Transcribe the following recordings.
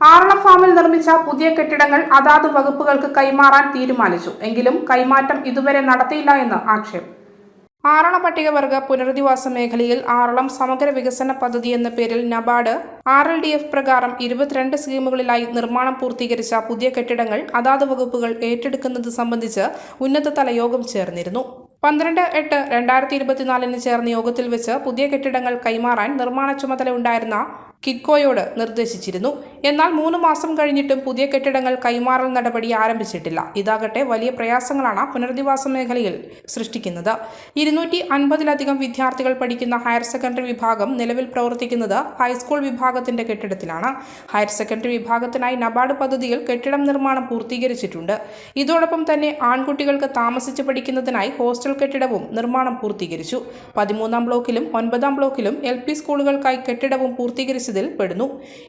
ആറള ഫാമിൽ നിർമ്മിച്ച പുതിയ കെട്ടിടങ്ങൾ അതാത് വകുപ്പുകൾക്ക് കൈമാറാൻ തീരുമാനിച്ചു. എങ്കിലും കൈമാറ്റം ഇതുവരെ നടത്തിയില്ല എന്ന് ആക്ഷേപം. ആറള പട്ടികവർഗ പുനരധിവാസ മേഖലയിൽ ആറളം സമഗ്ര വികസന പദ്ധതി എന്ന പേരിൽ NABARD R L D F പ്രകാരം ഇരുപത്തിരണ്ട് സ്കീമുകളിലായി നിർമ്മാണം പൂർത്തീകരിച്ച പുതിയ കെട്ടിടങ്ങൾ അതാത് വകുപ്പുകൾ ഏറ്റെടുക്കുന്നത് സംബന്ധിച്ച് ഉന്നതതല യോഗം ചേർന്നിരുന്നു. പന്ത്രണ്ട് എട്ട് രണ്ടായിരത്തി ഇരുപത്തിനാലിന് ചേർന്ന യോഗത്തിൽ വെച്ച് പുതിയ കെട്ടിടങ്ങൾ കൈമാറാൻ നിർമ്മാണ ചുമതല ഉണ്ടായിരുന്ന കിറ്റ്കോയോട് നിർദ്ദേശിച്ചിരുന്നു. എന്നാൽ മൂന്ന് മാസം കഴിഞ്ഞിട്ടും പുതിയ കെട്ടിടങ്ങൾ കൈമാറൽ നടപടി ആരംഭിച്ചിട്ടില്ല. ഇതാകട്ടെ വലിയ പ്രയാസങ്ങളാണ് പുനരധിവാസ മേഖലയിൽ സൃഷ്ടിക്കുന്നത്. ഇരുന്നൂറ്റി അൻപതിലധികം വിദ്യാർത്ഥികൾ പഠിക്കുന്ന ഹയർ സെക്കൻഡറി വിഭാഗം നിലവിൽ പ്രവർത്തിക്കുന്നത് ഹൈസ്കൂൾ വിഭാഗത്തിന്റെ കെട്ടിടത്തിലാണ്. ഹയർ സെക്കൻഡറി വിഭാഗത്തിനായി നബാർഡ് പദ്ധതിയിൽ കെട്ടിടം നിർമ്മാണം പൂർത്തീകരിച്ചിട്ടുണ്ട്. ഇതോടൊപ്പം തന്നെ ആൺകുട്ടികൾക്ക് താമസിച്ച് പഠിക്കുന്നതിനായി ഹോസ്റ്റൽ കെട്ടിടവും നിർമ്മാണം പൂർത്തീകരിച്ചു. പതിമൂന്നാം ബ്ലോക്കിലും ഒൻപതാം ബ്ലോക്കിലും എൽ സ്കൂളുകൾക്കായി കെട്ടിടവും പൂർത്തീകരിച്ചതിൽ പെടുന്നു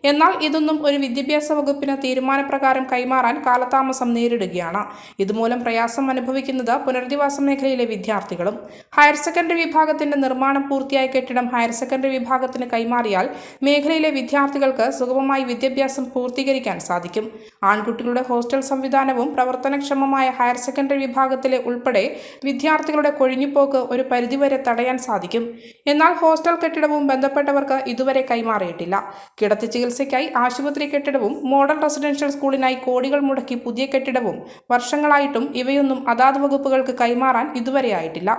എന്നാൽ ഇതൊന്നും ഒരു വിദ്യാഭ്യാസ വകുപ്പിന് തീരുമാനപ്രകാരം കൈമാറാൻ കാലതാമസം നേരിടുകയാണ്. ഇതുമൂലം പ്രയാസം അനുഭവിക്കുന്നത് പുനരധിവാസ മേഖലയിലെ വിദ്യാർത്ഥികളും. ഹയർ സെക്കൻഡറി വിഭാഗത്തിന്റെ നിർമ്മാണം പൂർത്തിയായ കെട്ടിടം ഹയർ സെക്കൻഡറി വിഭാഗത്തിന് കൈമാറിയാൽ മേഖലയിലെ വിദ്യാർത്ഥികൾക്ക് സുഗമമായി വിദ്യാഭ്യാസം പൂർത്തീകരിക്കാൻ സാധിക്കും. ആൺകുട്ടികളുടെ ഹോസ്റ്റൽ സംവിധാനവും പ്രവർത്തനക്ഷമമായ ഹയർ സെക്കൻഡറി വിഭാഗത്തിലെ ഉൾപ്പെടെ വിദ്യാർത്ഥികളുടെ കൊഴിഞ്ഞുപോക്ക് ഒരു പരിധിവരെ തടയാൻ സാധിക്കും. എന്നാൽ ഹോസ്റ്റൽ കെട്ടിടവും ബന്ധപ്പെട്ടവർക്ക് ഇതുവരെ കൈമാറിയിട്ടില്ല. കിടത്തി ചികിത്സയ്ക്കായി ആശുപത്രി കെട്ടിടവും മോഡൽ റെസിഡൻഷ്യൽ സ്കൂളിനായി കോടികൾ മുടക്കി പുതിയ കെട്ടിടവും വർഷങ്ങളായിട്ടും ഇവയൊന്നും അതാത് വകുപ്പുകൾക്ക് കൈമാറാൻ ഇതുവരെ ആയിട്ടില്ല.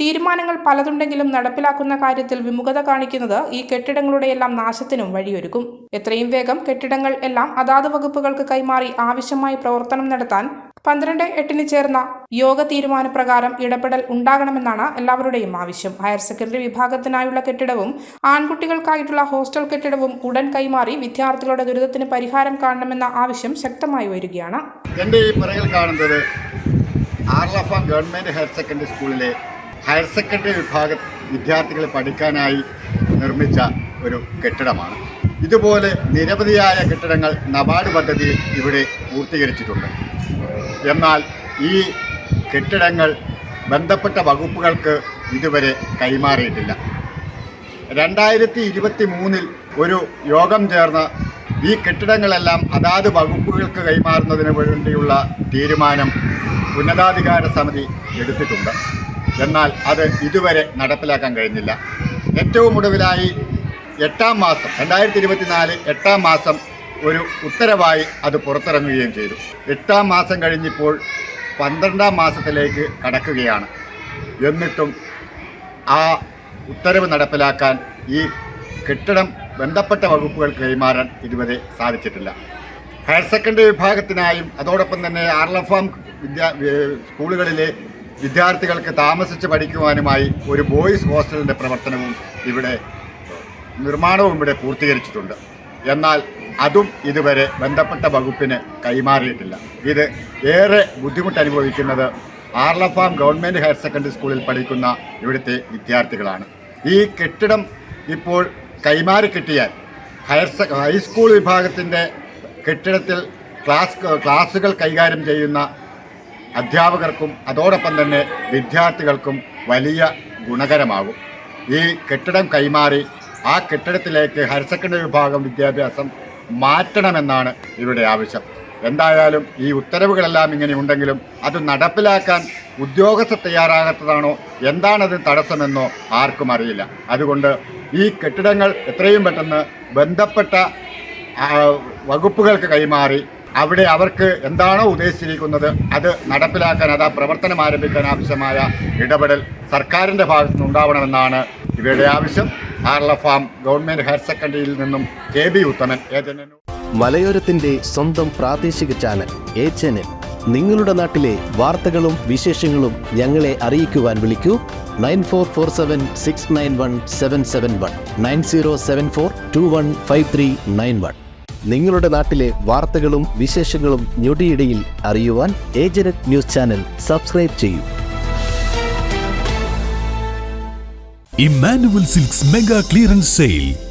തീരുമാനങ്ങൾ പലതുണ്ടെങ്കിലും നടപ്പിലാക്കുന്ന കാര്യത്തിൽ വിമുഖത കാണിക്കുന്നത് ഈ കെട്ടിടങ്ങളുടെ എല്ലാം നാശത്തിനും വഴിയൊരുക്കും. എത്രയും വേഗം കെട്ടിടങ്ങൾ എല്ലാം അതാത് വകുപ്പുകൾക്ക് കൈമാറി ആവശ്യമായി പ്രവർത്തനം നടത്താൻ പന്ത്രണ്ട് എട്ടിന് ചേർന്ന യോഗ തീരുമാനപ്രകാരം ഇടപെടൽ ഉണ്ടാകണമെന്നാണ് എല്ലാവരുടെയും ആവശ്യം. ഹയർ സെക്കൻഡറി വിഭാഗത്തിനായുള്ള കെട്ടിടവും ആൺകുട്ടികൾക്കായിട്ടുള്ള ഹോസ്റ്റൽ കെട്ടിടവും ഉടൻ കൈമാറി വിദ്യാർത്ഥികളുടെ ദുരിതത്തിന് പരിഹാരം കാണണമെന്ന ആവശ്യം ശക്തമായി വരികയാണ് എന്റെ ഈ പിറകിൽ കാണുന്നത് ആർലഫാം ഗവൺമെന്റ് ഹയർ സെക്കൻഡറി സ്കൂളിലെ ഹയർ സെക്കൻഡറി വിഭാഗ വിദ്യാർത്ഥികൾ പഠിക്കാനായി നിർമ്മിച്ച ഒരു കെട്ടിടമാണ്. ഇതുപോലെ നിരവധിയായ കെട്ടിടങ്ങൾ നബാർഡ് പദ്ധതിയിൽ ഇവിടെ പൂർത്തീകരിച്ചിട്ടുണ്ട്. എന്നാൽ ഈ കെട്ടിടങ്ങൾ ബന്ധപ്പെട്ട വകുപ്പുകൾക്ക് ഇതുവരെ കൈമാറിയിട്ടില്ല. രണ്ടായിരത്തി ഇരുപത്തി മൂന്നിൽ ഒരു യോഗം ചേർന്ന് ഈ കെട്ടിടങ്ങളെല്ലാം അതാത് വകുപ്പുകൾക്ക് കൈമാറുന്നതിന് വേണ്ടിയുള്ള തീരുമാനം ഉന്നതാധികാര സമിതി എടുത്തിട്ടുണ്ട്. എന്നാൽ അത് ഇതുവരെ നടപ്പിലാക്കാൻ കഴിഞ്ഞില്ല. ഏറ്റവും ഒടുവിലായി എട്ടാം മാസം രണ്ടായിരത്തി ഇരുപത്തിനാല് എട്ടാം മാസം ഒരു ഉത്തരവായി അത് പുറത്തിറങ്ങുകയും ചെയ്തു. എട്ടാം മാസം കഴിഞ്ഞിപ്പോൾ പന്ത്രണ്ടാം മാസത്തിലേക്ക് കടക്കുകയാണ്. എന്നിട്ടും ആ ഉത്തരവ് നടപ്പിലാക്കാൻ ഈ കെട്ടിടം ബന്ധപ്പെട്ട വകുപ്പുകൾ കൈമാറാൻ ഇതുവരെ സാധിച്ചിട്ടില്ല. ഹയർ സെക്കൻഡറി വിഭാഗത്തിനായും അതോടൊപ്പം തന്നെ ആർലഫാം വിദ്യാ സ്കൂളുകളിലെ വിദ്യാർത്ഥികൾക്ക് താമസിച്ച് പഠിക്കുവാനുമായി ഒരു ബോയ്സ് ഹോസ്റ്റലിന്റെ പ്രവർത്തനവും ഇവിടെ നിർമ്മാണവും ഇവിടെ പൂർത്തീകരിച്ചിട്ടുണ്ട്. എന്നാൽ അതും ഇതുവരെ ബന്ധപ്പെട്ട വകുപ്പിന് കൈമാറിയിട്ടില്ല. ഇത് ഏറെ ബുദ്ധിമുട്ട് അനുഭവിക്കുന്നത് ആർലഫാം ഗവൺമെന്റ് ഹയർ സെക്കൻഡറി സ്കൂളിൽ പഠിക്കുന്ന ഇവിടുത്തെ വിദ്യാർത്ഥികളാണ്. ഈ കെട്ടിടം ഇപ്പോൾ കൈമാറി കിട്ടിയാൽ ഹയർ സെക്ക ഹൈസ്കൂൾ വിഭാഗത്തിന്റെ കെട്ടിടത്തിൽ ക്ലാസ് ക്ലാസ്സുകൾ കൈകാര്യം ചെയ്യുന്ന അധ്യാപകർക്കും അതോടൊപ്പം തന്നെ വിദ്യാർത്ഥികൾക്കും വലിയ ഗുണകരമാകും. ഈ കെട്ടിടം കൈമാറി ആ കെട്ടിടത്തിലേക്ക് ഹയർ സെക്കൻഡറി വിഭാഗം വിദ്യാഭ്യാസം മാറ്റണമെന്നാണ് ഇവരുടെ ആവശ്യം. എന്തായാലും ഈ ഉത്തരവുകളെല്ലാം ഇങ്ങനെ ഉണ്ടെങ്കിലും അത് നടപ്പിലാക്കാൻ ഉദ്യോഗസ്ഥർ തയ്യാറാകാത്തതാണോ? എന്താണത് തടസ്സമെന്നോ ആർക്കും അറിയില്ല. അതുകൊണ്ട് ഈ കെട്ടിടങ്ങൾ എത്രയും പെട്ടെന്ന് ബന്ധപ്പെട്ട വകുപ്പുകൾക്ക് കൈമാറി അവിടെ അവർക്ക് എന്താണോ ഉദ്ദേശിച്ചിരിക്കുന്നത് അത് നടപ്പിലാക്കാൻ അത് പ്രവർത്തനം ആരംഭിക്കാൻ ആവശ്യമായ ഇടപെടൽ സർക്കാരിന്റെ ഭാഗത്തു നിന്നുണ്ടാവണമെന്നാണ് ഇവരുടെ ആവശ്യം. ആർലഫാം ഗവൺമെന്റ് ഹയർ സെക്കൻഡറിയിൽ നിന്നും കെ ബി ഉത്തമൻ മലയോരത്തിന്റെ സ്വന്തം പ്രാദേശിക ചാനൽ എ ചാനൽ നിങ്ങളുടെ നാട്ടിലെ വാർത്തകളും വിശേഷങ്ങളും ഞങ്ങളെ അറിയിക്കുവാൻ വിളിക്കൂ. Nine four four seven six nine one seven seven one nine zero seven four two one five three nine one. നിങ്ങളുടെ നാട്ടിലെ വാർത്തകളും വിശേഷങ്ങളും ഞൊടിയിടയിൽ അറിയുവാൻ ഏജനറ്റ് ന്യൂസ് ചാനൽ സബ്സ്ക്രൈബ് ചെയ്യൂ. Emmanuel silks mega clearance sale